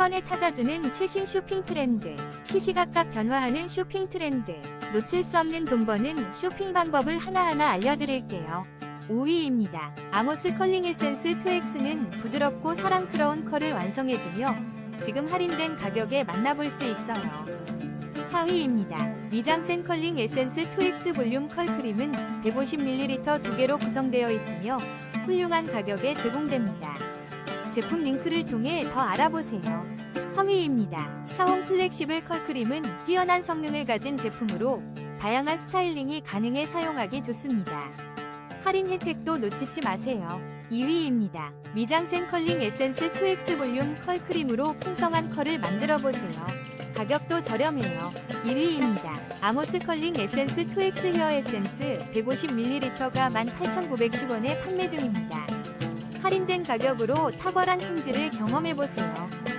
번에 찾아주는 최신 쇼핑 트렌드. 시시각각 변화하는 쇼핑 트렌드. 놓칠 수 없는 돈 버는 쇼핑 방법을 하나하나 알려드릴게요. 5위입니다. 아모스 컬링 에센스 2X는 부드럽고 사랑스러운 컬을 완성해주며 지금 할인된 가격에 만나볼 수 있어요. 4위입니다. 미장센 컬링 에센스 2X 볼륨 컬 크림은 150ml 2개로 구성되어 있으며 훌륭한 가격에 제공됩니다. 제품 링크를 통해 더 알아보세요. 3위입니다. 차홍 플렉시블 컬 크림은 뛰어난 성능을 가진 제품으로 다양한 스타일링이 가능해 사용하기 좋습니다. 할인 혜택도 놓치지 마세요. 2위입니다. 미장센 컬링 에센스 2X 볼륨 컬 크림으로 풍성한 컬을 만들어 보세요. 가격도 저렴해요. 1위입니다. 아모스 컬링 에센스 2X 헤어 에센스 150ml가 18,910원에 판매 중입니다. 할인된 가격으로 탁월한 품질을 경험해보세요.